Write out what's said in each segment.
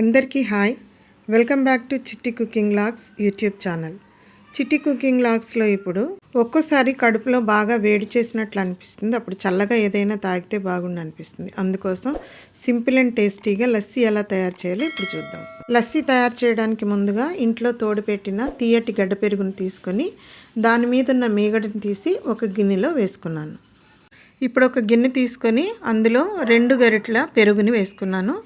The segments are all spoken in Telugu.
అందరికీ hi. Welcome back to Chitti cooking logs YouTube channel. Chitti cooking లాగ్స్లో ఇప్పుడు ఒక్కోసారి కడుపులో బాగా వేడి చేసినట్లు అనిపిస్తుంది. అప్పుడు చల్లగా ఏదైనా తాగితే బాగుండు అనిపిస్తుంది. అందుకోసం సింపుల్ అండ్ టేస్టీగా లస్సీ ఎలా తయారు చేయాలో ఇప్పుడు చూద్దాం. లస్సీ తయారు చేయడానికి ముందుగా ఇంట్లో తోడుపెట్టిన తీయటి గడ్డ పెరుగును తీసుకొని దాని మీద ఉన్న మీగడని తీసి ఒక గిన్నెలో వేసుకున్నాను. ఇప్పుడు ఒక గిన్నె తీసుకొని అందులో రెండు గరిటల పెరుగుని వేసుకున్నాను.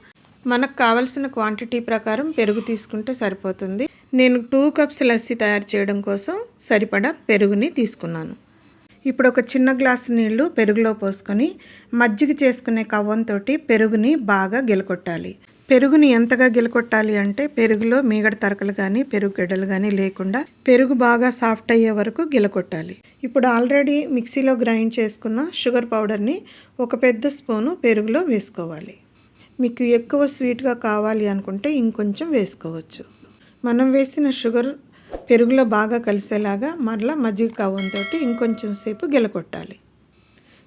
మనకు కావలసిన క్వాంటిటీ ప్రకారం పెరుగు తీసుకుంటే సరిపోతుంది. నేను టూ కప్స్ లస్సీ తయారు చేయడం కోసం సరిపడా పెరుగుని తీసుకున్నాను. ఇప్పుడు ఒక చిన్న గ్లాసు నీళ్ళు పెరుగులో పోసుకొని మజ్జిగ చేసుకునే కవ్వంతో పెరుగుని బాగా గిలకొట్టాలి. పెరుగుని ఎంతగా గిలకొట్టాలి అంటే పెరుగులో మీగడ తరకలు కానీ పెరుగు గడ్డలు కానీ లేకుండా పెరుగు బాగా సాఫ్ట్ అయ్యే వరకు గిలకొట్టాలి. ఇప్పుడు ఆల్రెడీ మిక్సీలో గ్రైండ్ చేసుకున్న షుగర్ పౌడర్ని ఒక పెద్ద స్పూను పెరుగులో వేసుకోవాలి. మీకు ఎక్కువ స్వీట్గా కావాలి అనుకుంటే ఇంకొంచెం వేసుకోవచ్చు. మనం వేసిన షుగర్ పెరుగులో బాగా కలిసేలాగా మరలా మజ్జిగ కావంతో ఇంకొంచెం సేపు గెలకొట్టాలి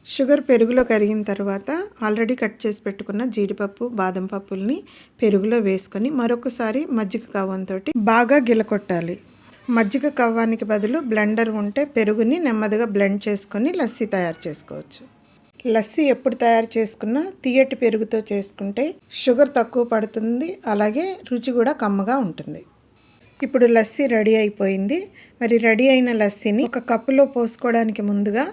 షుగర్ పెరుగులో కరిగిన తర్వాత ఆల్రెడీ కట్ చేసి పెట్టుకున్న జీడిపప్పు బాదం పప్పుల్ని పెరుగులో వేసుకొని మరొకసారి మజ్జిగ కవ్వంతో బాగా గిలకొట్టాలి మజ్జిగ కవ్వానికి బదులు బ్లెండర్ ఉంటే పెరుగుని నెమ్మదిగా బ్లెండ్ చేసుకొని లస్సీ తయారు చేసుకోవచ్చు. లస్సీ ఎప్పుడు తయారు చేసుకున్నా తీయటి పెరుగుతో చేసుకుంటే షుగర్ తక్కువ పడుతుంది అలాగే రుచి కూడా కమ్మగా ఉంటుంది. ఇప్పుడు లస్సీ రెడీ అయిపోయింది. మరి రెడీ అయిన లస్సీని ఒక కప్పులో పోసుకోవడానికి ముందుగా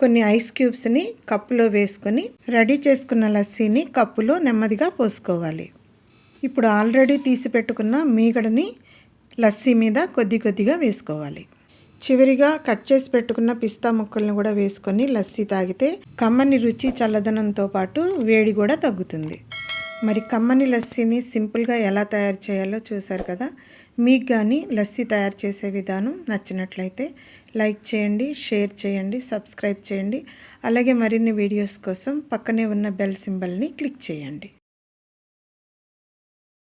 కొన్ని ఐస్ క్యూబ్స్ని కప్పులో వేసుకొని రెడీ చేసుకున్న లస్సీని కప్పులో నెమ్మదిగా పోసుకోవాలి. ఇప్పుడు ఆల్రెడీ తీసి పెట్టుకున్న మీగడని లస్సీ మీద కొద్ది కొద్దిగా వేసుకోవాలి. చివరిగా కట్ చేసి పెట్టుకున్న పిస్తా ముక్కలను కూడా వేసుకొని లస్సీ తాగితే కమ్మని రుచి చల్లదనంతో పాటు వేడి కూడా తగ్గుతుంది. మరి కమ్మని లస్సీని సింపుల్గా ఎలా తయారు చేయాలో చూసారు కదా? మీకు కానీ లస్సీ తయారు చేసే విధానం నచ్చినట్లయితే లైక్ చేయండి షేర్ చేయండి సబ్స్క్రైబ్ చేయండి. అలాగే మరిన్ని వీడియోస్ కోసం పక్కనే ఉన్న బెల్ సింబల్ని క్లిక్ చేయండి.